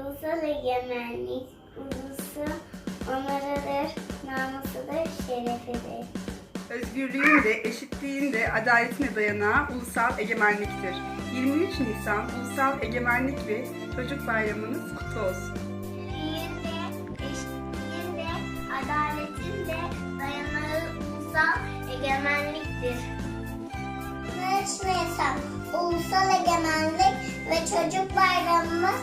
Ulusal egemenlik, ulusu onarıdır, namusudur, şerefidir. Özgürlüğün de, eşitliğin de, adaletine dayanağı ulusal egemenliktir. 23 Nisan Ulusal Egemenlik ve Çocuk Bayramınız kutlu olsun. De, eşitliğin de, adaletin de dayanağı ulusal egemenliktir. 23 Nisan Ulusal Egemenlik ve Çocuk Bayramımız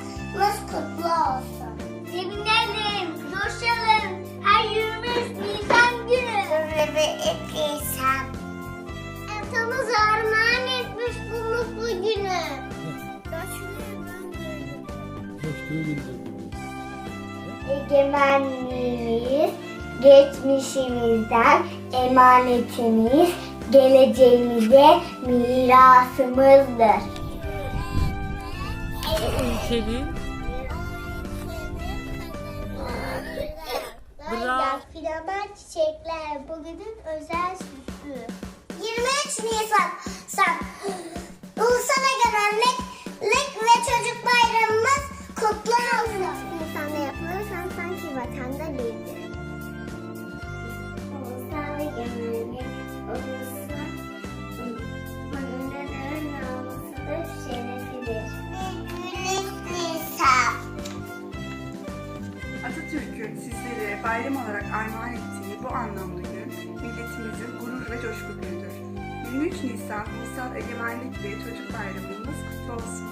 Atamız armağan etmiş bu mutlu günü. Egemenliğimiz geçmişimizden emanetimiz, geleceğimize mirasımızdır. Ülkenin Bravo. Filaman çiçekler bugünün özel süsü. 23 Atatürk'ün sizlere bayram olarak armağan ettiği bu anlamlı gün milletimizin gurur ve coşku günüdür. 23 Nisan Ulusal Egemenlik ve Çocuk Bayramımız kutlu olsun.